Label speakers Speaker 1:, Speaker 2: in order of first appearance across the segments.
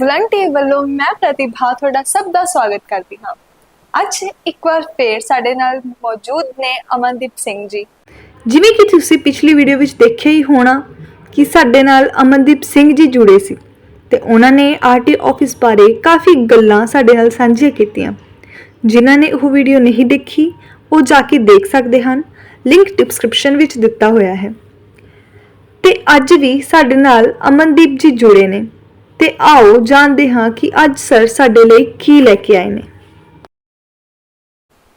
Speaker 1: ਵਲੰਟੀ ਵੱਲੋਂ ਮੈਂ ਪ੍ਰਤਿਭਾ ਤੁਹਾਡਾ ਸਭ ਦਾ ਸਵਾਗਤ ਕਰਦੀ ਹਾਂ। ਅੱਜ ਇੱਕ ਵਾਰ ਫੇਰ ਸਾਡੇ ਨਾਲ ਮੌਜੂਦ ਨੇ ਅਮਨਦੀਪ ਸਿੰਘ ਜੀ।
Speaker 2: ਜਿਵੇਂ ਕਿ ਤੁਸੀਂ ਪਿਛਲੀ ਵੀਡੀਓ ਵਿੱਚ ਦੇਖਿਆ ਹੀ ਹੋਣਾ ਕਿ ਸਾਡੇ ਨਾਲ ਅਮਨਦੀਪ ਸਿੰਘ ਜੀ ਜੁੜੇ ਸੀ ਤੇ ਉਹਨਾਂ ਨੇ ਆਰਟੀ ਆਫਿਸ ਬਾਰੇ ਕਾਫੀ ਗੱਲਾਂ ਸਾਡੇ ਨਾਲ ਸਾਂਝੀਆਂ ਕੀਤੀਆਂ। ਜਿਨ੍ਹਾਂ ਨੇ ਉਹ ਵੀਡੀਓ ਨਹੀਂ ਦੇਖੀ, ਉਹ ਜਾ ਕੇ ਦੇਖ ਸਕਦੇ ਹਨ। ਲਿੰਕ ਡਿਸਕ੍ਰਿਪਸ਼ਨ ਵਿੱਚ ਦਿੱਤਾ ਹੋਇਆ ਹੈ। ਤੇ ਅੱਜ ਵੀ ਸਾਡੇ ਨਾਲ ਅਮਨਦੀਪ ਜੀ ਜੁੜੇ ਨੇ। ਤੇ ਆਓ ਜਾਣਦੇ ਹਾਂ ਕਿ ਅੱਜ ਸਰ ਸਾਡੇ ਲਈ ਕੀ ਲੈ ਕੇ ਆਏ ਨੇ।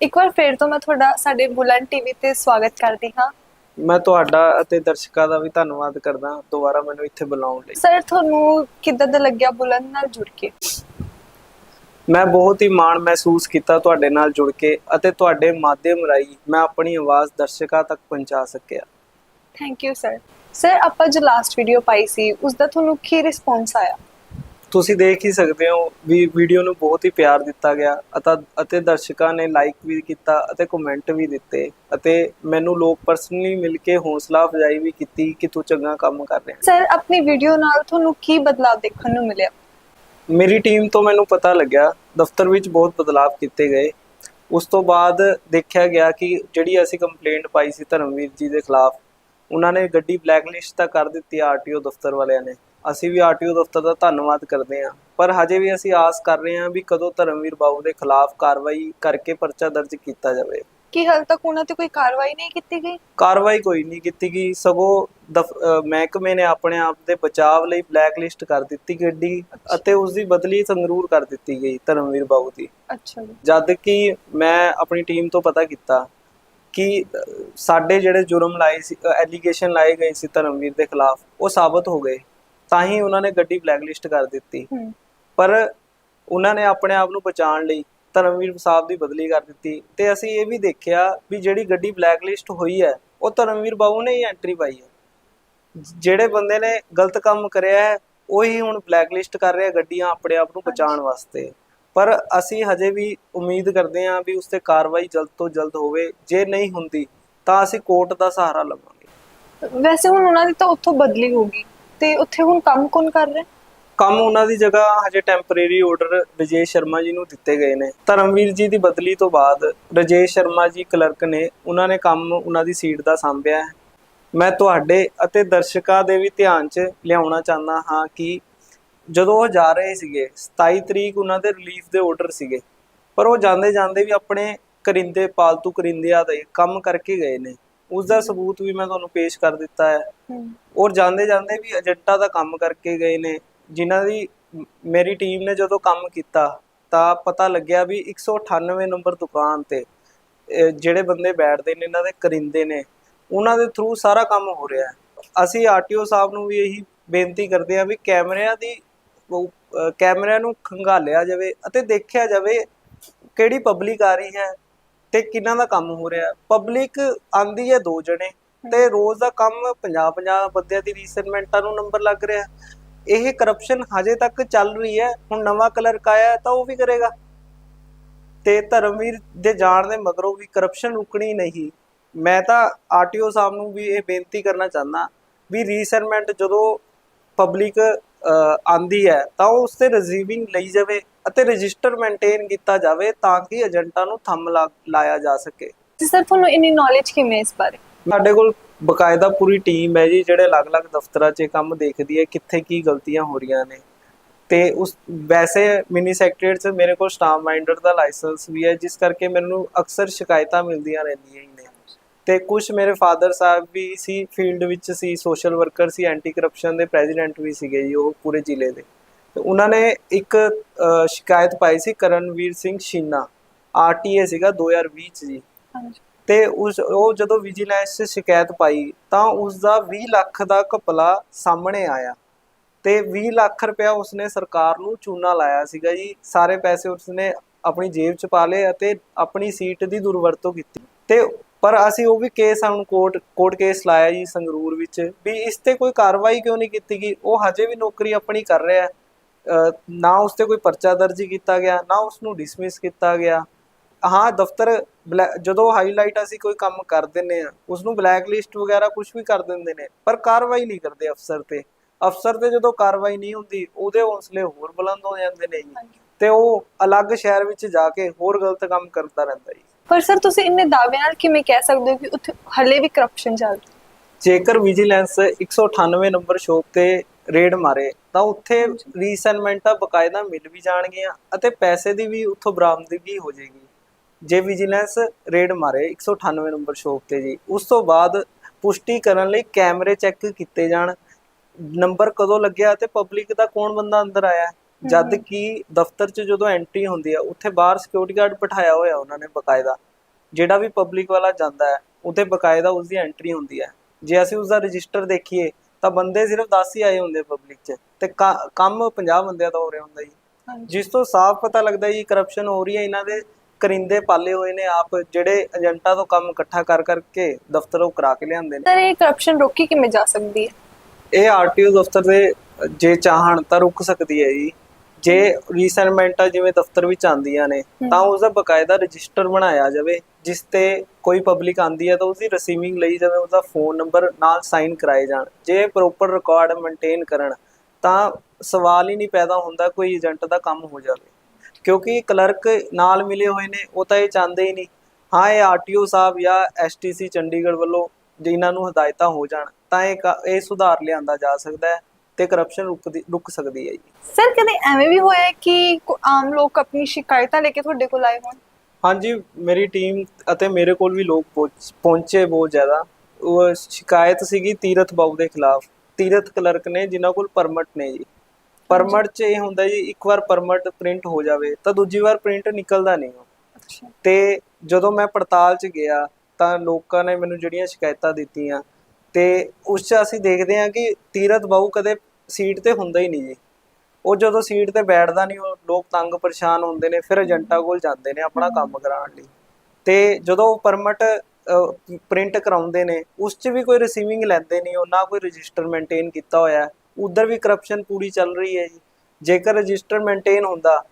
Speaker 1: ਇੱਕ ਵਾਰ ਫੇਰ ਤੋਂ ਮੈਂ ਤੁਹਾਡਾ ਸਾਡੇ ਬੁਲੰਦ ਟੀਵੀ ਤੇ ਸਵਾਗਤ ਕਰਦੀ ਹਾਂ।
Speaker 3: ਮੈਂ ਤੁਹਾਡਾ ਅਤੇ ਦਰਸ਼ਕਾਂ ਦਾ ਵੀ ਧੰਨਵਾਦ ਕਰਦਾ ਦੁਬਾਰਾ ਮੈਨੂੰ ਇੱਥੇ ਬੁਲਾਉਣ ਲਈ।
Speaker 1: ਸਰ ਤੁਹਾਨੂੰ ਕਿੱਦਾਂ ਦਾ ਲੱਗਿਆ ਬੁਲੰਦ ਨਾਲ ਜੁੜ ਕੇ?
Speaker 3: ਮੈਂ ਬਹੁਤ ਹੀ ਮਾਣ ਮਹਿਸੂਸ ਕੀਤਾ ਤੁਹਾਡੇ ਨਾਲ ਜੁੜ ਕੇ ਅਤੇ ਤੁਹਾਡੇ ਮਾਧਿਅਮ ਰਾਹੀਂ ਮੈਂ ਆਪਣੀ ਆਵਾਜ਼ ਦਰਸ਼ਕਾਂ ਤੱਕ ਪਹੁੰਚਾ ਸਕਿਆ।
Speaker 1: ਥੈਂਕ ਯੂ ਸਰ ਸਰ ਆਪਾਂ ਜੋ ਲਾਸਟ ਵੀਡੀਓ ਪਾਈ ਸੀ ਉਸ ਦਾ ਤੁਹਾਨੂੰ ਕੀ ਰਿਸਪੌਂਸ ਆਇਆ?
Speaker 3: ਤੁਸੀਂ ਦੇਖ ਹੀ ਸਕਦੇ ਹੋ ਵੀ ਵੀਡੀਓ ਨੂੰ ਬਹੁਤ ਹੀ ਪਿਆਰ ਦਿੱਤਾ ਗਿਆ ਅਤੇ ਅਤੇ ਦਰਸ਼ਕਾਂ ਨੇ ਲਾਈਕ ਵੀ ਕੀਤਾ ਅਤੇ ਕਮੈਂਟ ਵੀ ਦਿੱਤੇ ਅਤੇ ਮੈਨੂੰ ਲੋਕ ਪਰਸਨਲੀ ਮਿਲ ਕੇ ਹੌਸਲਾ ਅਫਜ਼ਾਈ ਵੀ ਕੀਤੀ ਕਿ ਤੂੰ ਚੰਗਾ ਕੰਮ ਕਰ ਰਿਹਾ।
Speaker 1: ਸਰ ਆਪਣੀ ਵੀਡੀਓ ਨਾਲ ਤੁਹਾਨੂੰ ਕੀ ਬਦਲਾਅ ਦੇਖਣ ਨੂੰ ਮਿਲਿਆ?
Speaker 3: ਮੇਰੀ ਟੀਮ ਤੋਂ ਮੈਨੂੰ ਪਤਾ ਲੱਗਿਆ ਦਫ਼ਤਰ ਵਿੱਚ ਬਹੁਤ ਬਦਲਾਅ ਕੀਤੇ ਗਏ। ਉਸ ਤੋਂ ਬਾਅਦ ਦੇਖਿਆ ਗਿਆ ਕਿ ਜਿਹੜੀ ਅਸੀਂ ਕੰਪਲੇਂਟ ਪਾਈ ਸੀ ਧਰਮਵੀਰ ਜੀ ਦੇ ਖਿਲਾਫ ਉਹਨਾਂ ਨੇ ਗੱਡੀ ਬਲੈਕਲਿਸਟ ਤਾਂ ਕਰ ਦਿੱਤੀ ਆਰਟੀਓ ਦਫ਼ਤਰ ਵਾਲਿਆਂ ਨੇ। ਅਸੀਂ ਵੀ ਆਰਟੀਓ ਦਫ਼ਤਰ ਦਾ ਧੰਨਵਾਦ ਕਰਦੇ ਹਾਂ। ਪਰ ਹਜੇ ਵੀ ਅਸੀਂ ਆਸ ਕਰ ਰਹੇ ਹਾਂ ਵੀ ਕਦੋਂ ਧਰਮਵੀਰ ਬਾਬੂ ਦੇ ਖਿਲਾਫ ਕਾਰਵਾਈ ਕਰਕੇ ਪਰਚਾ ਦਰਜ ਕੀਤਾ ਜਾਵੇ।
Speaker 1: ਕੀ ਹਾਲ ਤੱਕ ਉਹਨਾਂ ਤੇ ਕੋਈ ਕਾਰਵਾਈ ਨਹੀਂ ਕੀਤੀ ਗਈ?
Speaker 3: ਕਾਰਵਾਈ ਕੋਈ ਨਹੀਂ ਕੀਤੀ ਗਈ। ਸਗੋਂ ਮਹਿਕਮੇ ਨੇ ਆਪਣੇ ਆਪ ਦੇ ਬਚਾਅ ਲਈ ਬਲੈਕਲਿਸਟ ਕਰ ਦਿੱਤੀ ਗੱਡੀ ਅਤੇ ਉਸ ਦੀ ਬਦਲੀ ਸੰਗਰੂਰ ਕਰ ਦਿੱਤੀ ਗਈ ਧਰਮਵੀਰ ਬਾਬੂ ਦੀ।
Speaker 1: ਅੱਛਾ ਜੀ।
Speaker 3: ਜਦ ਕਿ ਮੈਂ ਆਪਣੀ ਟੀਮ ਤੋਂ ਪਤਾ ਕੀਤਾ ਕਿ ਸਾਡੇ ਜਿਹੜੇ ਜੁਰਮ ਲਾਏ ਸੀ ਐਲੀਗੇਸ਼ਨ ਲਾਏ ਗਏ ਸੀ ਧਰਮਵੀਰ ਦੇ ਖਿਲਾਫ ਉਹ ਸਾਬਤ ਹੋ ਗਏ। ਤਾਂ ਹੀ ਉਹਨਾਂ ਨੇ ਗੱਡੀ ਬਲੈਕਲਿਸਟ ਕਰ ਦਿੱਤੀ। ਪਰ ਉਹਨਾਂ ਨੇ ਆਪਣੇ ਆਪ ਨੂੰ ਬਚਾਉਣ ਲਈ ਧਰਮਵੀਰ ਸਾਹਿਬ ਦੀ ਬਦਲੀ ਕਰ ਦਿੱਤੀ। ਤੇ ਅਸੀਂ ਇਹ ਵੀ ਦੇਖਿਆ ਵੀ ਜਿਹੜੀ ਗੱਡੀ ਬਲੈਕਲਿਸਟ ਹੋਈ ਹੈ ਉਹ ਧਰਮਵੀਰ ਬਾਬੂ ਨੇ ਹੀ ਐਂਟਰੀ ਪਾਈ ਹੈ। ਜਿਹੜੇ ਬੰਦੇ ਨੇ ਗਲਤ ਕੰਮ ਕਰਿਆ ਹੈ ਉਹੀ ਹੁਣ ਬਲੈਕਲਿਸਟ ਕਰ ਰਿਹਾ ਗੱਡੀਆਂ ਆਪਣੇ ਆਪ ਨੂੰ ਬਚਾਉਣ ਵਾਸਤੇ। ਪਰ ਅਸੀਂ ਹਜੇ ਵੀ ਉਮੀਦ ਕਰਦੇ ਹਾਂ ਵੀ ਉਸ ਤੇ ਕਾਰਵਾਈ ਜਲਦ ਤੋਂ ਜਲਦ ਹੋਵੇ। ਜੇ ਨਹੀਂ ਹੁੰਦੀ ਤਾਂ ਅਸੀਂ ਕੋਰਟ ਦਾ ਸਹਾਰਾ ਲਵਾਂਗੇ।
Speaker 1: ਵੈਸੇ ਹੁਣ ਉਹਨਾਂ ਦੀ ਤਾਂ ਉੱਥੋਂ ਬਦਲੀ ਹੋਗੀ ਤੇ ਉੱਥੇ ਹੁਣ ਕੰਮ ਕੌਣ ਕਰ ਰਿਹਾ?
Speaker 3: ਕੰਮ ਉਹਨਾਂ ਦੀ ਜਗ੍ਹਾ ਹਜੇ ਟੈਂਪਰੇਰੀ ਆਰਡਰ ਰਜੇਸ਼ ਸ਼ਰਮਾ ਜੀ ਨੂੰ ਦਿੱਤੇ ਗਏ ਨੇ। ਧਰਮਵੀਰ ਜੀ ਦੀ ਬਦਲੀ ਤੋਂ ਬਾਅਦ ਰਜੇਸ਼ ਸ਼ਰਮਾ ਜੀ ਕਲਰਕ ਨੇ ਉਹਨਾਂ ਨੇ ਕੰਮ ਉਹਨਾਂ ਦੀ ਸੀਟ ਦਾ ਸੰਭਿਆ ਹੈ। ਮੈਂ ਤੁਹਾਡੇ ਅਤੇ ਦਰਸ਼ਕਾਂ ਦੇ ਵੀ ਧਿਆਨ 'ਚ ਲਿਆਉਣਾ ਚਾਹੁੰਦਾ ਹਾਂ ਕਿ ਜਦੋਂ ਉਹ ਜਾ ਰਹੇ ਸੀਗੇ 27 ਤਰੀਕ ਉਹਨਾਂ ਦੇ ਰਿਲੀਫ ਦੇ ਆਰਡਰ ਸੀਗੇ, ਪਰ ਉਹ ਜਾਂਦੇ ਜਾਂਦੇ ਵੀ ਆਪਣੇ ਕਰਿੰਦੇ, ਪਾਲਤੂ ਕਰਿੰਦਿਆਂ ਦੇ ਕੰਮ ਕਰਕੇ ਗਏ ਨੇ। ਉਸ ਦਾ ਸਬੂਤ ਵੀ ਮੈਂ ਤੁਹਾਨੂੰ ਪੇਸ਼ ਕਰ ਦਿੱਤਾ ਹੈ। ਔਰ ਜਾਂਦੇ ਜਾਂਦੇ ਵੀ ਏਜੰਟਾਂ ਦਾ ਕੰਮ ਕਰਕੇ ਗਏ ਨੇ ਜਿਨ੍ਹਾਂ ਦੀ ਮੇਰੀ ਟੀਮ ਨੇ ਜਦੋਂ ਕੰਮ ਕੀਤਾ ਤਾਂ ਪਤਾ ਲੱਗਿਆ ਵੀ 198 ਨੰਬਰ ਦੁਕਾਨ ਤੇ ਜਿਹੜੇ ਬੰਦੇ ਬੈਠਦੇ ਨੇ ਇਹਨਾਂ ਦੇ ਕਰਿੰਦੇ ਨੇ ਉਹਨਾਂ ਦੇ ਥਰੂ ਸਾਰਾ ਕੰਮ ਹੋ ਰਿਹਾ ਹੈ। ਅਸੀਂ ਆਰਟੀਓ ਸਾਹਿਬ ਨੂੰ ਵੀ ਇਹੀ ਬੇਨਤੀ ਕਰਦੇ ਹਾਂ ਵੀ ਕੈਮਰਿਆਂ ਦੀ ਕੈਮਰਿਆਂ ਨੂੰ ਖੰਗਾਲਿਆ ਜਾਵੇ ਅਤੇ ਦੇਖਿਆ ਜਾਵੇ ਕਿਹੜੀ ਪਬਲਿਕ ਆ ਰਹੀ ਹੈ ਤੇ ਕਿਹਨਾਂ ਦਾ ਕੰਮ ਹੋ ਰਿਹਾ? ਪਬਲਿਕ ਆਂਦੀ ਹੈ ਦੋ ਜਣੇ ਤੇ ਰੋਜ਼ ਦਾ ਕੰਮ 50 50 ਬੰਦਿਆਂ ਦੀ ਰੀਸੈਟਮੈਂਟਾਂ ਨੂੰ ਨੰਬਰ ਲੱਗ ਰਿਹਾ। ਇਹ ਕਰਪਸ਼ਨ ਹਜੇ ਤੱਕ ਚੱਲ ਰਹੀ ਹੈ। ਹੁਣ ਨਵਾਂ ਕਲਰਕ ਆਇਆ ਤਾਂ ਉਹ ਵੀ ਕਰੇਗਾ। ਤੇ ਧਰਮਵੀਰ ਦੇ ਜਾਣ ਦੇ ਮਗਰੋਂ ਵੀ ਕਰਪਸ਼ਨ ਰੁਕਣੀ ਨਹੀਂ। ਮੈਂ ਤਾਂ ਆਰਟੀਓ ਸਾਹਿਬ ਨੂੰ ਵੀ ਇਹ ਬੇਨਤੀ ਕਰਨਾ ਚਾਹੁੰਦਾ ਵੀ ਰੀਸੈਂਟਮੈਂਟ ਜਦੋਂ ਪਬਲਿਕ ਆਂਦੀ ਹੈ ਤਾਂ ਉਹ ਉਸ ਤੇ ਰਿਸੀਵਿੰਗ ਲਈ ਜਾਵੇ। ਅਤੇ ਰਜਿਸਟਰ ਮੇਨਟੇਨ ਕੀਤਾ ਜਾਵੇ ਤਾਂ ਕਿ ਏਜੰਟਾਂ ਨੂੰ ਥੰਮ ਲਾਇਆ ਜਾ ਸਕੇ।
Speaker 1: ਤੇ ਸਰ ਤੁਹਾਨੂੰ ਇੰਨੀ ਨੌਲੇਜ ਕਿਵੇਂ ਇਸ ਬਾਰੇ?
Speaker 3: ਸਾਡੇ ਕੋਲ ਬਕਾਇਦਾ ਪੂਰੀ ਟੀਮ ਹੈ ਜੀ ਜਿਹੜੇ ਅਲੱਗ-ਅਲੱਗ ਦਫ਼ਤਰਾਂ 'ਚ ਕੰਮ ਦੇਖਦੀ ਹੈ ਕਿੱਥੇ ਕੀ ਗਲਤੀਆਂ ਹੋ ਰਹੀਆਂ ਨੇ। ਤੇ ਉਸ ਵੈਸੇ ਮਿਨੀ ਸੈਕਟਰੀਏਟ 'ਚ ਮੇਰੇ ਕੋਲ ਸਟਾਫ ਮਾਈਂਡਰ ਦਾ ਲਾਇਸੈਂਸ ਵੀ ਹੈ ਜਿਸ ਕਰਕੇ ਮੈਨੂੰ ਅਕਸਰ ਸ਼ਿਕਾਇਤਾਂ ਮਿਲਦੀਆਂ ਰਹਿੰਦੀਆਂ ਹੀ ਨੇ। ਤੇ ਕੁਝ ਮੇਰੇ ਫਾਦਰ ਸਾਹਿਬ ਵੀ ਸੀ ਫੀਲਡ ਵਿੱਚ ਸੀ ਸੋਸ਼ਲ ਵਰਕਰ ਸੀ ਐਂਟੀ ਕਰਪਸ਼ਨ ਦੇ ਪ੍ਰੈਜ਼ੀਡੈਂਟ ਵੀ ਸੀਗੇ ਜੀ ਉਹ ਪੂਰੇ ਜ਼ਿਲ੍ਹੇ ਦੇ। ਤੇ ਉਹਨਾਂ ਨੇ ਇੱਕ ਸ਼ਿਕਾਇਤ ਪਾਈ ਸੀ ਕਰਨਵੀਰ ਸਿੰਘ ਸ਼ੀਨਾ ਆਰਟੀਏ ਸੀਗਾ 2020 ਚ ਜੀ। ਤੇ ਉਸ ਉਹ ਜਦੋਂ ਵਿਜੀਲੈਂਸ 'ਚ ਸ਼ਿਕਾਇਤ ਪਾਈ ਤਾਂ ਉਸ ਦਾ 20 ਲੱਖ ਦਾ ਘਪਲਾ ਸਾਹਮਣੇ ਆਇਆ। ਤੇ 20 ਲੱਖ ਰੁਪਇਆ ਉਸਨੇ ਸਰਕਾਰ ਨੂੰ ਚੂਨਾ ਲਾਇਆ ਸੀਗਾ ਜੀ। ਸਾਰੇ ਪੈਸੇ ਉਸਨੇ ਆਪਣੀ ਜੇਬ 'ਚ ਪਾ ਲਏ ਅਤੇ ਆਪਣੀ ਸੀਟ ਦੀ ਦੁਰਵਰਤੋਂ ਕੀਤੀ। ਤੇ ਪਰ ਅਸੀਂ ਉਹ ਵੀ ਕੇਸ ਹੁਣ ਕੋਰਟ ਕੋਰਟ ਕੇਸ ਲਾਇਆ ਜੀ ਸੰਗਰੂਰ ਵਿੱਚ। ਵੀ ਇਸ ਤੇ ਕੋਈ ਕਾਰਵਾਈ ਕਿਉਂ ਨਹੀਂ ਕੀਤੀ ਗਈ? ਉਹ ਹਜੇ ਵੀ ਨੌਕਰੀ ਆਪਣੀ ਕਰ ਰਿਹਾ। ਹੈ ਨਾ ਉਸ ਤੇ ਕੋਈ ਪਰਚਾ ਦਰਜ ਕੀਤਾ ਗਿਆ ਨਾ ਉਸ ਨੂੰ ਡਿਸਮਿਸ ਕੀਤਾ ਗਿਆ। ਹਾਂ ਦਫ਼ਤਰ ਜਦੋਂ ਹਾਈਲਾਈਟ ਅਸੀਂ ਕੋਈ ਕੰਮ ਕਰ ਦਿੰਨੇ ਆ ਉਸ ਨੂੰ ਬਲੈਕ ਲਿਸਟ ਵਗੈਰਾ ਕੁਝ ਵੀ ਕਰ ਦਿੰਦੇ ਨੇ ਪਰ ਕਾਰਵਾਈ ਨਹੀਂ ਕਰਦੇ ਅਫਸਰ ਤੇ। ਅਫਸਰ ਤੇ ਜਦੋਂ ਕਾਰਵਾਈ ਨਹੀਂ ਹੁੰਦੀ ਉਹਦੇ ਹੌਸਲੇ ਹੋਰ ਬੁਲੰਦ ਹੋ ਜਾਂਦੇ ਨੇ ਜੀ। ਤੇ ਉਹ ਅਲੱਗ ਸ਼ਹਿਰ ਵਿੱਚ ਜਾ ਕੇ ਹੋਰ ਗਲਤ ਕੰਮ ਕਰਦਾ ਰਹਿੰਦਾ ਜੀ।
Speaker 1: ਪਰ ਸਰ ਤੁਸੀਂ ਇੰਨੇ ਦਾਅਵੇ ਨਾਲ ਕਿਵੇਂ ਕਹਿ ਸਕਦੇ ਹੋ ਕਿ ਉੱਥੇ ਹਲੇ ਵੀ ਕਰਪਸ਼ਨ ਚੱਲ
Speaker 3: ਜੇਕਰ ਵਿਜੀਲੈਂਸ 198 ਨੰਬਰ ਸ਼ੋਪ ਤੇ ਰੇਡ ਮਾਰੇ ਤਾਂ ਉੱਥੇ ਰੀਸੈਨਮੈਂਟਾਂ ਬਕਾਇਦਾ ਮਿਲ ਵੀ ਜਾਣਗੀਆਂ ਅਤੇ ਪੈਸੇ ਦੀ ਵੀ ਉੱਥੋਂ ਬਰਾਮਦਗੀ ਹੋ ਜਾਏਗੀ। ਜੇ ਵਿਜੀਲੈਂਸ ਰੇਡ ਮਾਰੇ 198 ਨੰਬਰ ਸ਼ੋਪ ਤੇ ਜੀ। ਉਸ ਤੋਂ ਬਾਅਦ ਪੁਸ਼ਟੀ ਕਰਨ ਲਈ ਕੈਮਰੇ ਚੈੱਕ ਕੀਤੇ ਜਾਣ। ਨੰਬਰ ਕਦੋਂ ਲੱਗਿਆ ਤੇ ਪਬਲਿਕ ਦਾ ਕੌਣ ਬੰਦਾ ਅੰਦਰ ਆਇਆ? ਜਦ ਕਿ ਦਫ਼ਤਰ 'ਚ ਜਦੋਂ ਐਂਟਰੀ ਹੁੰਦੀ ਆ ਉੱਥੇ ਬਾਹਰ ਸਿਕਿਉਰਿਟੀ ਗਾਰਡ ਬਿਠਾਇਆ ਹੋਇਆ ਉਹਨਾਂ ਨੇ ਬਕਾਇਦਾ। ਜਿਹੜਾ ਵੀ ਪਬਲਿਕ ਵਾਲਾ ਜਾਂਦਾ ਹੈ ਉੱਥੇ ਬਕਾਇਦਾ ਉਸ ਦੀ ਐਂਟਰੀ ਹੁੰਦੀ ਹੈ। ਜੇ ਅਸੀਂ ਉਸ ਦਾ ਰਜਿਸਟਰ ਦੇਖੀਏ ਤਾਂ ਬੰਦੇ ਸਿਰਫ 10 ਹੀ ਆਏ ਹੁੰਦੇ ਪਬਲਿਕ 'ਚ ਤੇ ਕੰਮ 50 ਬੰਦਿਆਂ ਦਾ ਹੋ ਰਿਹਾ ਹੁੰਦਾ ਜੀ। ਜਿਸ ਤੋਂ ਸਾਫ਼ ਪਤਾ ਲੱਗਦਾ ਜੀ ਕਰਪਸ਼ਨ ਹੋ ਰਹੀ ਹੈ ਇਹਨਾਂ ਦੇ ਕਰਿੰਦੇ ਪਾਲੇ ਹੋਏ ਨੇ ਆਪ ਜਿਹੜੇ ਏਜੰਟਾਂ ਤੋਂ ਕੰਮ ਇਕੱਠਾ ਕਰ ਕਰਕੇ ਦਫ਼ਤਰੋਂ ਕਰਾ ਕੇ ਲਿਆਉਂਦੇ ਨੇ।
Speaker 1: ਸਰ ਇਹ ਕਰਪਸ਼ਨ ਰੋਕੀ ਕਿਵੇਂ ਜਾ ਸਕਦੀ ਹੈ?
Speaker 3: ਇਹ ਆਰਟੀਓ ਦਫ਼ਤਰ ਦੇ ਜੇ ਚਾਹਣ ਤਾਂ ਰੁਕ ਸਕਦੀ ਹੈ ਜੀ। ਜੇ ਰੀਸੈਨਮੈਂਟਾਂ ਜਿਵੇਂ ਦਫ਼ਤਰ ਵਿੱਚ ਆਉਂਦੀਆਂ ਨੇ ਤਾਂ ਉਸ ਦਾ ਬਕਾਇਦਾ ਰਜਿਸਟਰ ਬਣਾਇਆ ਜਾਵੇ ਜਿਸ ਤੇ ਕੋਈ ਪਬਲਿਕ ਆਂਦੀ ਹੈ ਤਾਂ ਉਸ ਦੀ ਰਿਸੀਵਿੰਗ ਲਈ ਜਾਵੇ ਉਸ ਦਾ ਫੋਨ ਨੰਬਰ ਨਾਲ ਸਾਈਨ ਕਰਾਏ ਜਾਣ। ਜੇ ਪ੍ਰੋਪਰ ਰਿਕਾਰਡ ਮੇਨਟੇਨ ਕਰਨ ਤਾਂ ਸਵਾਲ ਹੀ ਨਹੀਂ ਪੈਦਾ ਹੁੰਦਾ ਕੋਈ ਏਜੰਟ ਦਾ ਕੰਮ ਹੋ ਜਾਵੇ। ਕਿਉਂਕਿ ਕਲਰਕ ਨਾਲ ਮਿਲੇ ਹੋਏ ਨੇ ਉਹ ਤਾਂ ਇਹ ਚਾਹੁੰਦੇ ਹੀ ਨਹੀਂ। ਹਾਂ ਇਹ ਆਰਟੀਓ ਸਾਹਿਬ ਜਾਂ ਐਸਟੀਸੀ ਚੰਡੀਗੜ੍ਹ ਵੱਲੋਂ ਜਿਨ੍ਹਾਂ ਨੂੰ ਹਦਾਇਤਾਂ ਹੋ ਜਾਣ ਤਾਂ ਇਹ ਇਹ ਸੁਧਾਰ ਲਿਆਂਦਾ ਜਾ ਸਕਦਾ ਹੈ। ਤੇ ਕਰਪਸ਼ਨ ਰੁਕਦੀ ਰੁਕ ਸਕਦੀ ਹੈ ਜੀ।
Speaker 1: ਸਰ ਕਦੇ ਐਵੇਂ ਵੀ ਹੋਇਆ ਹੈ ਕਿ ਕੋ- ਆਮ ਲੋਕ ਆਪਣੀ ਸ਼ਿਕਾਇਤਾਂ ਲੈ ਕੇ ਤੁਹਾਡੇ ਕੋਲ ਆਏ ਹੋਣ?
Speaker 3: ਹਾਂਜੀ ਮੇਰੀ ਟੀਮ ਅਤੇ ਮੇਰੇ ਕੋਲ ਵੀ ਲੋਕ ਪਹੁੰਚ- ਪਹੁੰਚੇ ਬਹੁਤ ਜ਼ਿਆਦਾ। ਉਹ ਸ਼ਿਕਾਇਤ ਸੀਗੀ ਤੀਰਥ ਬਾਬੂ ਦੇ ਖਿਲਾਫ। ਤੀਰਥ ਕਲਰਕ ਨੇ ਜਿਨ੍ਹਾਂ ਕੋਲ ਪਰਮਿਟ ਨੇ ਜੀ। ਪਰਮਿਟ 'ਚ ਇਹ ਹੁੰਦਾ ਜੀ ਇੱਕ ਵਾਰ ਪਰਮਿਟ ਪ੍ਰਿੰਟ ਹੋ ਜਾਵੇ ਤਾਂ ਦੂਜੀ ਵਾਰ ਪ੍ਰਿੰਟ ਨਿਕਲਦਾ ਨਹੀਂ ਉਹ।
Speaker 1: ਅੱਛਾ।
Speaker 3: ਤੇ ਜਦੋਂ ਮੈਂ ਪੜਤਾਲ 'ਚ ਗਿਆ ਤਾਂ ਲੋਕਾਂ ਨੇ ਮੈਨੂੰ ਜਿਹੜੀਆਂ ਸ਼ਿਕਾਇਤਾਂ ਦਿੱਤੀਆਂ ਤੇ ਉਸ 'ਚ ਅਸੀਂ ਦੇਖਦੇ ਹਾਂ ਕਿ ਤੀਰਥ ਬਾਬੂ ਕਦੇ ਸੀਟ ਤੇ ਹੁੰਦਾ ਹੀ ਨਹੀਂ ਜੀ। ਉਹ ਜਦੋਂ ਸੀਟ ਤੇ ਬੈਠਦਾ ਨਹੀਂ, ਉਹ ਲੋਕ ਤੰਗ ਪਰੇਸ਼ਾਨ ਹੁੰਦੇ ਨੇ, ਫਿਰ ਏਜੰਟਾਂ ਕੋਲ ਜਾਂਦੇ ਨੇ ਆਪਣਾ ਕੰਮ ਕਰਾਉਣ ਲਈ। ਤੇ ਜਦੋਂ ਉਹ ਪਰਮਿਟ ਪ੍ਰਿੰਟ ਕਰਾਉਂਦੇ ਨੇ, ਉਸ 'ਚ ਵੀ ਕੋਈ ਰਿਸੀਵਿੰਗ ਲੈਂਦੇ ਨਹੀਂ, ਉਹ ਨਾ ਕੋਈ ਰਜਿਸਟਰ ਮੇਨਟੇਨ ਕੀਤਾ ਹੋਇਆ। ਉਧਰ ਵੀ ਕਰਪਸ਼ਨ ਪੂਰੀ ਚੱਲ ਰਹੀ ਹੈ ਜੀ। ਜੇਕਰ ਰਜਿਸਟਰ ਮੇਨਟੇਨ ਹੁੰਦਾ,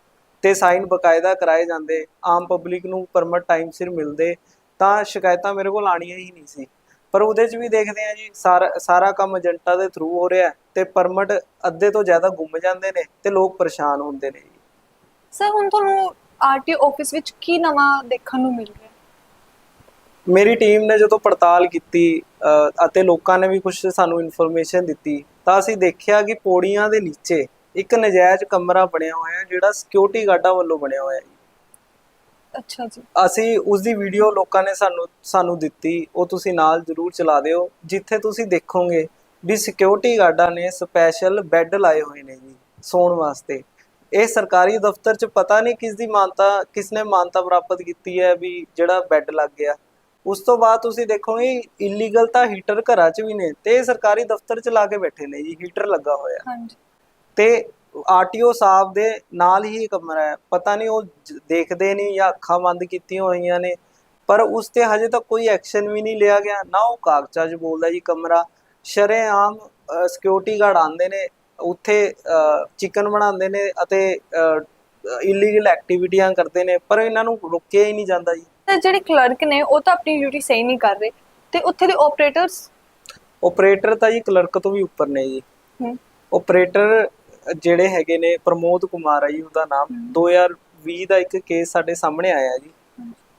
Speaker 3: ਤੇ ਸਾਈਨ ਬਕਾਇਦਾ ਕਰਾਏ ਜਾਂਦੇ, ਆਮ ਪਬਲਿਕ ਨੂੰ ਪਰਮਿਟ ਟਾਈਮ ਸਿਰ ਮਿਲਦੇ, ਤਾਂ ਸ਼ਿਕਾਇਤਾਂ ਮੇਰੇ ਕੋਲ ਆਣੀਆਂ ਹੀ ਨਹੀਂ ਸੀ। ਪਰ ਉਹਦੇ 'ਚ ਵੀ ਦੇਖਦੇ ਆ ਜੀ ਸਾਰਾ ਸਾਰਾ ਕੰਮ ਏਜੰਟਾਂ ਦੇ ਥਰੂ ਹੋ ਰਿਹਾ ਤੇ ਪਰਮਿਟ ਅੱਧੇ ਤੋਂ ਜ਼ਿਆਦਾ ਗੁੰਮ ਜਾਂਦੇ ਨੇ ਤੇ ਲੋਕ ਪਰੇਸ਼ਾਨ ਹੁੰਦੇ ਨੇ ਜੀ
Speaker 1: ਸਰ ਹੁਣ ਤੁਹਾਨੂੰ ਆਰਟੀ ਆਫਿਸ ਵਿੱਚ ਕੀ ਨਵਾਂ ਦੇਖਣ ਨੂੰ ਮਿਲ ਰਿਹਾ?
Speaker 3: ਮੇਰੀ ਟੀਮ ਨੇ ਜਦੋਂ ਪੜਤਾਲ ਕੀਤੀ ਅ, ਅਤੇ ਲੋਕਾਂ ਨੇ ਵੀ ਕੁਝ ਸਾਨੂੰ ਇਨਫੋਰਮੇਸ਼ਨ ਦਿੱਤੀ ਤਾਂ ਅਸੀਂ ਦੇਖਿਆ ਕਿ ਪੌੜੀਆਂ ਦੇ ਨੀਚੇ ਇੱਕ ਨਜਾਇਜ਼ ਕਮਰਾ ਬਣਿਆ ਹੋਇਆ ਹੈ ਜਿਹੜਾ ਸਿਕਿਉਰਿਟੀ ਗਾਰਡਾਂ ਵੱਲੋਂ ਬਣਿਆ ਹੋਇਆ ਹੈ।
Speaker 1: ਅੱਛਾ ਜੀ।
Speaker 3: ਅਸੀਂ ਉਸ ਦੀ ਵੀਡੀਓ ਲੋਕਾਂ ਨੇ ਸਾਨੂੰ ਸਾਨੂੰ ਦਿੱਤੀ ਉਹ ਤੁਸੀਂ ਨਾਲ ਜ਼ਰੂਰ ਚਲਾ ਦਿਓ। ਜਿੱਥੇ ਤੁਸੀਂ ਦੇਖੋਗੇ ਵੀ ਸਿਕਿਉਰਿਟੀ ਗਾਰਡਾਂ ਨੇ ਸਪੈਸ਼ਲ ਬੈੱਡ ਲਾਏ ਹੋਏ ਨੇ ਜੀ ਸੌਣ ਵਾਸਤੇ। ਇਹ ਸਰਕਾਰੀ ਦਫ਼ਤਰ 'ਚ ਪਤਾ ਨਹੀਂ ਕਿਸ ਦੀ ਮਾਨਤਾ ਕਿਸ ਨੇ ਮਾਨਤਾ ਪ੍ਰਾਪਤ ਕੀਤੀ ਹੈ ਵੀ ਜਿਹੜਾ ਬੈੱਡ ਲੱਗ ਗਿਆ। ਉਸ ਤੋਂ ਬਾਅਦ ਤੁਸੀਂ ਦੇਖੋਗੇ ਇਲੀਗਲ ਤਾਂ ਹੀਟਰ ਘਰਾਂ 'ਚ ਵੀ ਨੇ ਤੇ ਸਰਕਾਰੀ ਦਫ਼ਤਰ 'ਚ ਲਾ ਕੇ ਬੈਠੇ ਨੇ ਜੀ ਹੀਟਰ ਲੱਗਾ ਹੋਇਆ।
Speaker 1: ਹਾਂਜੀ।
Speaker 3: ਤੇ ਆਰਟੀਓ ਸਾਹਿਬ ਦੇ ਨਾਲ ਹੀ ਕਮਰਾ ਹੈ ਪਤਾ ਨਹੀਂ ਉਹ ਦੇਖਦੇ ਨਹੀਂ ਜਾਂ ਅੱਖਾਂ ਬੰਦ ਕੀਤੀਆਂ ਹੋਈਆਂ ਨੇ ਪਰ ਉਸ ਤੇ ਹਜੇ ਤੱਕ ਕੋਈ ਐਕਸ਼ਨ ਵੀ ਨਹੀਂ ਲਿਆ ਗਿਆ ਨਾ ਉਹ ਕਾਗਜ਼ਾਂ 'ਚ ਬੋਲਦਾ ਜੀ ਕਮਰਾ। ਸ਼ਰੇਆਮ ਸਿਕਿਉਰਿਟੀ ਗਾਰਡ ਆਉਂਦੇ ਨੇ ਉੱਥੇ ਚਿਕਨ ਬਣਾਉਂਦੇ ਨੇ ਅਤੇ ਇਲੀਗਲ ਐਕਟੀਵਿਟੀਆਂ ਕਰਦੇ ਨੇ ਪਰ ਇਹਨਾਂ ਨੂੰ ਰੋਕਿਆ ਹੀ ਨਹੀਂ ਜਾਂਦਾ ਜੀ।
Speaker 1: ਤੇ ਜਿਹੜੇ ਕਲਰਕ ਨੇ ਉਹ ਤਾਂ ਆਪਣੀ ਡਿਊਟੀ ਸਹੀ ਨਹੀਂ ਕਰ ਰਹੇ। ਤੇ ਉੱਥੇ ਦੇ ਆਪਰੇਟਰਸ
Speaker 3: ਆਪਰੇਟਰ ਤਾਂ ਜੀ ਕਲਰਕ ਤੋਂ ਵੀ ਉੱਪਰ ਨੇ ਜੀ। ਆਪਰੇਟਰ ਜਿਹੜੇ ਹੈਗੇ ਨੇ ਪ੍ਰਮੋਦ ਕੁਮਾਰ ਆ ਜੀ ਉਹਦਾ ਨਾਮ। 2020 ਦਾ ਇੱਕ ਕੇਸ ਸਾਡੇ ਸਾਹਮਣੇ ਆਇਆ ਜੀ।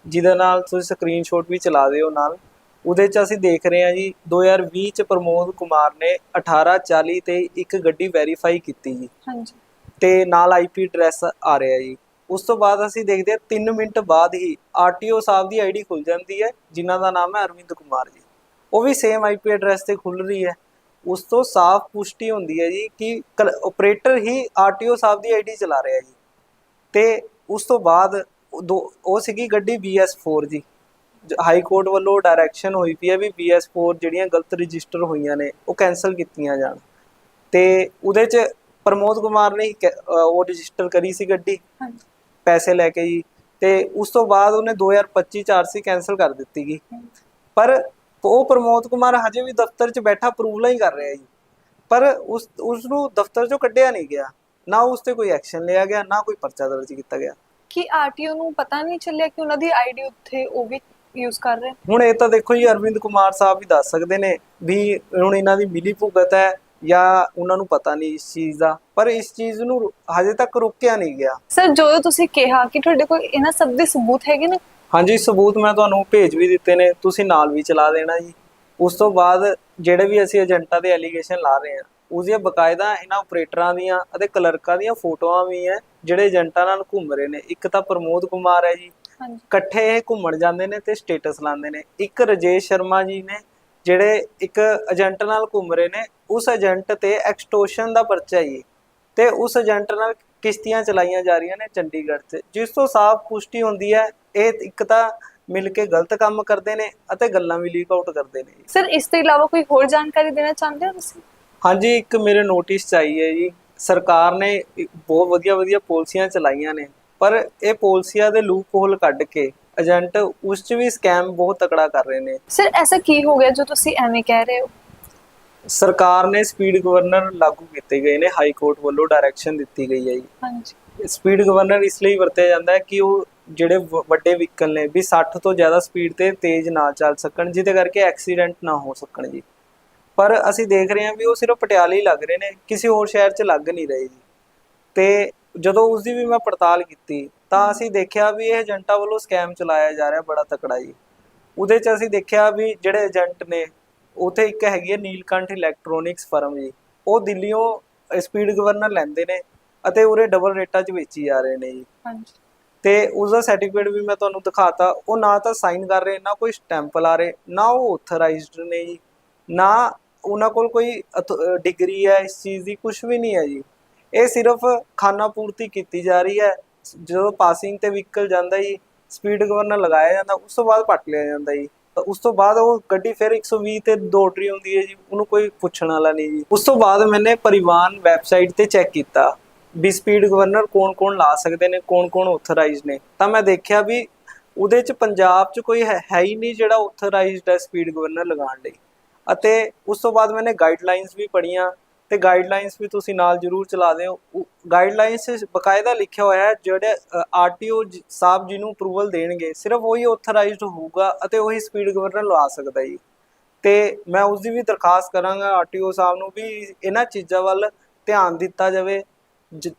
Speaker 3: ਜਿਹਦੇ ਨਾਲ ਤੁਸੀਂ ਸਕਰੀਨਸ਼ਾਟ ਵੀ ਚਲਾ ਦਿਓ ਨਾਲ। ਉਹਦੇ 'ਚ ਅਸੀਂ ਦੇਖ ਰਹੇ ਹਾਂ ਜੀ 2020 ਚ ਪ੍ਰਮੋਦ ਕੁਮਾਰ ਨੇ 1840 ਤੇ ਇੱਕ ਗੱਡੀ ਵੈਰੀਫਾਈ ਕੀਤੀ ਜੀ।
Speaker 1: ਹਾਂਜੀ।
Speaker 3: ਤੇ ਨਾਲ ਆਈਪੀ ਐਡਰੈਸ ਆ ਰਿਹਾ ਜੀ। ਉਸ ਤੋਂ ਬਾਅਦ ਅਸੀਂ ਦੇਖਦੇ ਹਾਂ 3 ਮਿੰਟ ਬਾਅਦ ਹੀ ਆਰਟੀਓ ਸਾਹਿਬ ਦੀ ਆਈਡੀ ਖੁੱਲ ਜਾਂਦੀ ਹੈ ਜਿਨ੍ਹਾਂ ਦਾ ਨਾਮ ਹੈ ਅਰਵਿੰਦ ਕੁਮਾਰ ਜੀ। ਉਹ ਵੀ ਸੇਮ ਆਈਪੀ ਐਡਰੈਸ ਤੇ ਖੁੱਲ ਰਹੀ ਹੈ। ਉਸ ਤੋਂ ਸਾਫ਼ ਪੁਸ਼ਟੀ ਹੁੰਦੀ ਹੈ ਜੀ ਕਿ ਆਪਰੇਟਰ ਹੀ ਆਰਟੀਓ ਸਾਹਿਬ ਦੀ ਆਈਡੀ ਚਲਾ ਰਿਹਾ ਜੀ। ਤੇ ਉਸ ਤੋਂ ਬਾਅਦ ਉਹ ਸੀਗੀ ਗੱਡੀ BS4 ਜੀ। ਹਾਈ ਕੋਰਟ ਵੱਲੋਂ ਡਾਇਰੈਕਸ਼ਨ ਹੋਈ ਪਈ ਹੈ ਵੀ BS4 ਜਿਹੜੀਆਂ ਗਲਤ ਰਜਿਸਟਰ ਹੋਈਆਂ ਨੇ ਉਹ ਕੈਨਸਲ ਕੀਤੀਆਂ ਜਾਣ। ਤੇ ਉਹਦੇ 'ਚ ਪ੍ਰਮੋਦ ਕੁਮਾਰ ਨੇ ਉਹ ਰਜਿਸਟਰ ਕਰੀ ਸੀ ਗੱਡੀ। ਪੈਸੇ ਲੈ ਕੇ ਜੀ। ਤੇ ਉਸ ਤੋਂ ਬਾਅਦ ਉਹਨੇ 2025 ਚ ਆਰਸੀ ਕੈਨਸਲ ਕਰ ਦਿੱਤੀ ਗਈ ਪਰ ਉਹ ਪ੍ਰਮੋਦ ਕੁਮਾਰ ਹਜੇ ਵੀ ਦਫ਼ਤਰ 'ਚ ਬੈਠਾ ਅਪਰੂਵਲਾਂ ਹੀ ਕਰ ਰਿਹਾ ਜੀ। ਪਰ ਉਸ ਉਸ ਨੂੰ ਦਫ਼ਤਰ 'ਚੋਂ ਕੱਢਿਆ ਨਹੀਂ ਗਿਆ। ਨਾ ਉਸ ਤੇ ਕੋਈ ਐਕਸ਼ਨ ਲਿਆ ਗਿਆ ਨਾ ਕੋਈ ਪਰਚਾ ਦਰਜ ਕੀਤਾ ਗਿਆ।
Speaker 1: ਕੀ ਆਰਟੀਓ ਨੂੰ ਪਤਾ ਨਹੀਂ ਚੱਲਿਆ ਕਿ ਉਹਨਾਂ ਦੀ ਆਈਡੀ ਉੱਥੇ ਉਹ ਵੀ ਯੂਜ਼ ਕਰ ਰਹੇ?
Speaker 3: ਹੁਣ ਇਹ ਤਾਂ ਦੇਖੋ ਜੀ ਅਰਵਿੰਦ ਕੁਮਾਰ ਸਾਹਿਬ ਵੀ ਦੱਸ ਸਕਦੇ ਨੇ ਵੀ ਹੁਣ ਇਹਨਾਂ ਦੀ ਮਿਲੀ ਭੁਗਤ ਹੈ ਜਾਂ ਉਹਨਾਂ ਨੂੰ ਪਤਾ ਨਹੀਂ ਇਸ ਚੀਜ਼ ਦਾ। ਪਰ ਇਸ ਚੀਜ਼ ਨੂੰ ਹਜੇ ਤੱਕ ਰੋਕਿਆ ਨਹੀਂ ਗਿਆ।
Speaker 1: ਸਰ ਜਦੋਂ ਤੁਸੀਂ ਕਿਹਾ ਕਿ ਤੁਹਾਡੇ ਕੋਲ ਇਹਨਾਂ ਸਭ ਦੇ ਸਬੂਤ ਹੈਗੇ ਨੇ
Speaker 3: ਹਾਂਜੀ ਸਬੂਤ ਮੈਂ ਤੁਹਾਨੂੰ ਭੇਜ ਵੀ ਦਿੱਤੇ ਨੇ ਤੁਸੀਂ ਨਾਲ ਵੀ ਚਲਾ ਦੇਣਾ ਜੀ। ਉਸ ਤੋਂ ਬਾਅਦ ਜਿਹੜੇ ਵੀ ਅਸੀਂ ਏਜੰਟਾਂ ਦੇ ਐਲੀਗੇਸ਼ਨ ਲਾ ਰਹੇ ਹਾਂ ਉਸ ਦੀਆਂ ਬਕਾਇਦਾ ਇਹਨਾਂ ਆਪਰੇਟਰਾਂ ਦੀਆਂ ਅਤੇ ਕਲਰਕਾਂ ਦੀਆਂ ਫੋਟੋਆਂ ਵੀ ਹੈ ਜਿਹੜੇ ਏਜੰਟਾਂ ਨਾਲ ਘੁੰਮ ਰਹੇ ਨੇ। ਇੱਕ ਤਾਂ ਪ੍ਰਮੋਦ ਕੁਮਾਰ ਹੈ ਜੀ। ਇਕੱਠੇ ਇਹ ਘੁੰਮਣ ਜਾਂਦੇ ਨੇ ਤੇ ਸਟੇਟਸ ਲਾਉਂਦੇ ਨੇ। ਇੱਕ ਰਜੇਸ਼ ਸ਼ਰਮਾ ਜੀ ਨੇ ਜਿਹੜੇ ਇੱਕ ਏਜੰਟ ਨਾਲ ਘੁੰਮ ਰਹੇ ਨੇ ਉਸ ਏਜੰਟ ਤੇ ਐਕਸਟੋਸ਼ਨ ਦਾ ਪਰਚਾ ਹੀ ਤੇ ਉਸ ਏਜੰਟ ਨਾਲ ਕਿਸ਼ਤੀਆਂ ਚਲਾਈਆਂ ਜਾ ਰਹੀਆਂ ਨੇ ਚੰਡੀਗੜ੍ਹ 'ਚ ਜਿਸ ਤੋਂ ਸਾਫ਼ ਪੁਸ਼ਟੀ ਹੁੰਦੀ ਹੈ ਇਹ ਇੱਕ ਤਾਂ ਮਿਲ ਕੇ ਗਲਤ ਕੰਮ ਕਰਦੇ ਨੇ ਅਤੇ ਗੱਲਾਂ ਵੀ ਲੀਕ ਆਊਟ ਕਰਦੇ ਨੇ
Speaker 1: ਸਰ ਇਸ ਤੋਂ ਇਲਾਵਾ ਕੋਈ ਹੋਰ ਜਾਣਕਾਰੀ ਦੇਣਾ ਚਾਹੁੰਦੇ ਹੋ ਤੁਸੀਂ?
Speaker 3: ਹਾਂਜੀ ਇੱਕ ਮੇਰੇ ਨੋਟਿਸ 'ਚ ਆਈ ਹੈ ਜੀ। ਸਰਕਾਰ ਨੇ ਬਹੁਤ ਵਧੀਆ ਵਧੀਆ ਪਾਲਿਸੀਆਂ ਚਲਾਈਆਂ ਨੇ ਪਰ ਇਹ ਪਾਲਿਸੀਆਂ ਦੇ ਲੂਪ ਹੋਲ ਕੱਢ ਕੇ ਏਜੰਟ ਉਸ 'ਚ ਵੀ ਸਕੈਮ ਬਹੁਤ ਤਕੜਾ ਕਰ ਰਹੇ ਨੇ।
Speaker 1: ਸਰ ਐਸਾ ਕੀ ਹੋ ਗਿਆ ਜੋ ਤੁਸੀਂ ਐਵੇਂ ਕਹਿ ਰਹੇ ਹੋ?
Speaker 3: ਸਰਕਾਰ ਨੇ ਸਪੀਡ ਗਵਰਨਰ ਲਾਗੂ ਕੀਤੇ ਗਏ ਨੇ ਹਾਈ ਕੋਰਟ ਵੱਲੋਂ ਡਾਇਰੈਕਸ਼ਨ ਦਿੱਤੀ ਗਈ ਹੈ
Speaker 1: ਹਾਂਜੀ।
Speaker 3: ਜੀ ਸਪੀਡ ਗਵਰਨਰ ਇਸ ਲਈ ਵਰਤਿਆ ਜਾਂਦਾ ਹੈ ਕਿ ਉਹ ਜਿਹੜੇ ਵ- ਵੱਡੇ ਵਹੀਕਲ ਨੇ ਵੀ 60 ਤੋਂ ਜ਼ਿਆਦਾ ਸਪੀਡ ਤੇ ਤੇਜ਼ ਨਾ ਚੱਲ ਸਕਣ, ਜਿਹਦੇ ਕਰਕੇ ਐਕਸੀਡੈਂਟ ਨਾ ਹੋ ਸਕਣ ਜੀ। ਪਰ ਅਸੀਂ ਦੇਖ ਰਹੇ ਹਾਂ ਵੀ ਉਹ ਸਿਰਫ ਪਟਿਆਲੇ ਹੀ ਲੱਗ ਰਹੇ ਨੇ, ਕਿਸੇ ਹੋਰ ਸ਼ਹਿਰ 'ਚ ਲੱਗ ਨਹੀਂ ਰਹੇ ਜੀ। ਤੇ ਜਦੋਂ ਉਸ ਦੀ ਵੀ ਮੈਂ ਪੜਤਾਲ ਕੀਤੀ, ਤਾਂ ਅਸੀਂ ਦੇਖਿਆ ਵੀ ਇਹ ਏਜੰਟਾਂ ਵੱਲੋਂ ਸਕੈਮ ਚਲਾਇਆ ਜਾ ਰਿਹਾ ਬੜਾ ਤਕੜਾ ਜੀ। ਉਹਦੇ 'ਚ ਅਸੀਂ ਦੇਖਿਆ ਵੀ ਜਿਹੜੇ ਏਜੰਟ ਨੇ, ਉਥੇ ਇੱਕ ਹੈਗੀ ਹੈ ਨੀਲਕੰਠ ਇਲੈਕਟ੍ਰੋਨਿਕਸ ਫਰਮ ਜੀ। ਉਹ ਦਿੱਲੀੋਂ ਸਪੀਡ ਗਵਰਨਰ ਲੈਂਦੇ ਨੇ ਅਤੇ ਉਰੇ ਡਬਲ ਰੇਟਾਂ 'ਚ ਵੇਚੀ ਜਾ ਰਹੇ ਨੇ ਜੀ।
Speaker 1: ਹਾਂਜੀ।
Speaker 3: ਤੇ ਉਸ ਦਾ ਸਰਟੀਫਿਕੇਟ ਵੀ ਮੈਂ ਤੁਹਾਨੂੰ ਦਿਖਾਤਾ। ਉਹ ਨਾ ਤਾਂ ਸਾਈਨ ਕਰ ਰਹੇ, ਨਾ ਕੋਈ ਸਟੈਂਪ ਲਾ ਰਹੇ, ਨਾ ਉਹ ਆਥੋਰਾਈਜ਼ਡ ਨੇ ਜੀ। ਨਾ ਉਹਨਾਂ ਕੋਲ ਕੋਈ ਡਿਗਰੀ ਹੈ, ਇਸ ਚੀਜ਼ ਦੀ ਕੁਝ ਵੀ ਨਹੀਂ ਹੈ ਜੀ। ਇਹ ਸਿਰਫ ਖਾਨਾ ਪੂਰਤੀ ਕੀਤੀ ਜਾ ਰਹੀ ਹੈ। ਜਦੋਂ ਪਾਸਿੰਗ ਤੇ ਵਹੀਕਲ ਜਾਂਦਾ ਜੀ ਸਪੀਡ ਗਵਰਨਰ ਲਗਾਇਆ ਜਾਂਦਾ, ਉਸ ਤੋਂ ਬਾਅਦ ਪੱਟ ਲਿਆ ਜਾਂਦਾ ਜੀ। ਤਾਂ ਉਸ ਤੋਂ ਬਾਅਦ ਉਹ ਗੱਡੀ ਫਿਰ 120 ਤੇ ਦੋਟਰੀ ਹੁੰਦੀ ਹੈ ਜੀ, ਉਹਨੂੰ ਕੋਈ ਪੁੱਛਣ ਵਾਲਾ ਨਹੀਂ ਜੀ। ਉਸ ਤੋਂ ਬਾਅਦ ਮੈਨੇ ਪਰਿਵਾਹਨ ਵੈਬਸਾਈਟ ਤੇ ਚੈੱਕ ਕੀਤਾ। ਵੀ ਸਪੀਡ ਗਵਰਨਰ ਕੌਣ-ਕੌਣ ਲਾ ਸਕਦੇ ਨੇ, ਕੌਣ-ਕੌਣ ਆਥੋਰਾਈਜ਼ਡ ਨੇ। ਤਾਂ ਮੈਂ ਦੇਖਿਆ ਵੀ ਉਹਦੇ ਚ ਪੰਜਾਬ ਚ ਕੋਈ ਹੈ ਹੈ ਹੀ ਨਹੀਂ ਜਿਹੜਾ ਆਥੋਰਾਈਜ਼ਡ ਹੈ ਸਪੀਡ ਗਵਰਨਰ ਲਗਾਉਣ ਲਈ। ਅਤੇ ਉਸ ਤੋਂ ਬਾਅਦ ਮੈਨੇ ਗਾਈਡਲਾਈਨਸ ਵੀ ਪੜ੍ਹੀਆਂ, ਤੇ ਗਾਈਡਲਾਈਨਸ ਵੀ ਤੁਸੀਂ ਨਾਲ ਜਰੂਰ ਚਲਾ ਦਿਓ। ਗਾਈਡਲਾਈਨਸ 'ਚ ਬਕਾਇਦਾ ਲਿਖਿਆ ਹੋਇਆ ਹੈ, ਜਿਹੜੇ ਆਰਟੀਓ ਸਾਹਿਬ ਜੀ ਨੂੰ ਅਪਰੂਵਲ ਦੇਣਗੇ, ਸਿਰਫ ਉਹੀ ਆਥੋਰਾਈਜ਼ਡ ਹੋਊਗਾ ਅਤੇ ਉਹੀ ਸਪੀਡ ਗਵਰਨਰ ਲਵਾ ਸਕਦਾ ਜੀ ਤੇ ਮੈਂ ਉਸ ਦੀ ਵੀ ਦਰਖਾਸਤ ਕਰਾਂਗਾ ਆਰਟੀਓ ਸਾਹਿਬ ਨੂੰ ਵੀ ਇਹਨਾਂ ਚੀਜ਼ਾਂ ਵੱਲ ਧਿਆਨ ਦਿੱਤਾ ਜਾਵੇ।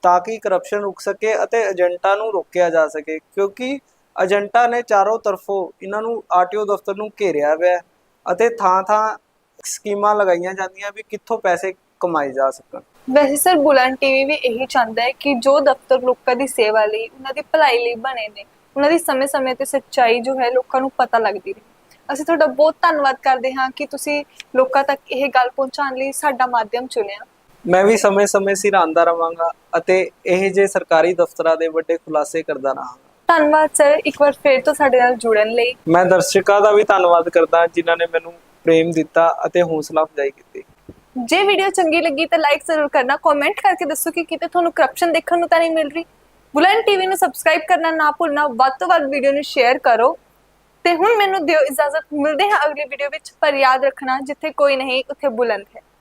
Speaker 3: ਤਾਂ ਕਿ ਕਰਪਸ਼ਨ ਰੁਕ ਸਕੇ ਅਤੇ ਏਜੰਟਾਂ ਨੂੰ ਰੋਕਿਆ ਜਾ ਸਕੇ, ਕਿਉਂਕਿ ਏਜੰਟਾਂ ਨੇ ਚਾਰੋਂ ਤਰਫੋਂ ਇਹਨਾਂ ਨੂੰ ਆਰਟੀਓ ਦਫ਼ਤਰ ਨੂੰ ਘੇਰਿਆ ਹੋਇਆ ਅਤੇ ਥਾਂ-ਥਾਂ ਸਕੀਮਾਂ ਲਗਾਈਆਂ ਜਾਂਦੀਆਂ ਵੀ ਕਿੱਥੋਂ ਪੈਸੇ ਕਮਾਏ ਜਾ ਸਕਣ।
Speaker 1: ਵੈਸੇ ਸਰ ਬੁਲੰਦ ਟੀਵੀ ਵੀ ਇਹੀ ਚਾਹੁੰਦਾ ਹੈ ਕਿ ਜੋ ਦਫ਼ਤਰ ਲੋਕਾਂ ਦੀ ਸੇਵਾ ਲਈ, ਉਹਨਾਂ ਦੀ ਭਲਾਈ ਲਈ ਬਣੇ ਨੇ, ਉਹਨਾਂ ਦੀ ਸਮੇਂ-ਸਮੇਂ ਤੇ ਸੱਚਾਈ ਜੋ ਹੈ ਲੋਕਾਂ ਨੂੰ ਪਤਾ ਲੱਗਦੀ ਰਹੇ। ਅਸੀਂ ਤੁਹਾਡਾ ਬਹੁਤ ਧੰਨਵਾਦ ਕਰਦੇ ਹਾਂ ਕਿ ਤੁਸੀਂ ਲੋਕਾਂ ਤੱਕ ਇਹ ਗੱਲ ਪਹੁੰਚਾਉਣ ਲਈ ਸਾਡਾ ਮਾਧਿਅਮ ਚੁਣਿਆ।
Speaker 3: ਮੈਂ ਵੀ ਸਮੇਂ-ਸਮੇਂ ਸਿਰ ਆਂਦਾ ਰਵਾਂਗਾ ਅਤੇ ਇਹ ਜੇ ਸਰਕਾਰੀ ਦਫ਼ਤਰਾਂ ਦੇ ਵੱਡੇ ਖੁਲਾਸੇ ਕਰਦਾ ਰਹਾਂਗਾ।
Speaker 1: ਧੰਨਵਾਦ ਸਰ ਇੱਕ ਵਾਰ ਫੇਰ ਤੋਂ ਸਾਡੇ ਨਾਲ ਜੁੜਨ ਲਈ।
Speaker 3: ਮੈਂ ਦਰਸ਼ਕਾਂ ਦਾ ਵੀ ਧੰਨਵਾਦ ਕਰਦਾ ਜਿਨ੍ਹਾਂ ਨੇ ਮੈਨੂੰ ਪ੍ਰੇਮ ਦਿੱਤਾ ਅਤੇ ਹੌਸਲਾ ਅਫਜ਼ਾਈ ਕੀਤੀ।
Speaker 1: ਜੇ ਵੀਡੀਓ ਚੰਗੀ ਲੱਗੀ ਤਾਂ ਲਾਈਕ ਜ਼ਰੂਰ ਕਰਨਾ ਕਮੈਂਟ ਕਰਕੇ ਦੱਸੋ ਕਿ ਕਿਤੇ ਤੁਹਾਨੂੰ ਕਰਪਸ਼ਨ ਦੇਖਣ ਨੂੰ ਤਾਂ ਨਹੀਂ ਮਿਲ ਰਹੀ। ਬੁਲੰਦ ਟੀਵੀ ਨੂੰ ਸਬਸਕ੍ਰਾਈਬ ਕਰਨਾ ਨਾ ਭੁੱਲਣਾ ਵੱਧ ਤੋਂ ਵੱਧ ਵੀਡੀਓ ਨੂੰ ਸ਼ੇਅਰ ਕਰੋ। ਤੇ ਹੁਣ ਮੈਨੂੰ ਦਿਓ ਇਜਾਜ਼ਤ। ਮਿਲਦੇ ਹਾਂ ਅਗਲੀ ਵੀਡੀਓ ਵਿੱਚ ਪਰ ਯਾਦ ਰੱਖਣਾ ਜਿੱਥੇ ਕੋਈ ਨਹੀਂ ਉੱਥੇ ਬੁਲੰਦ ਹੈ।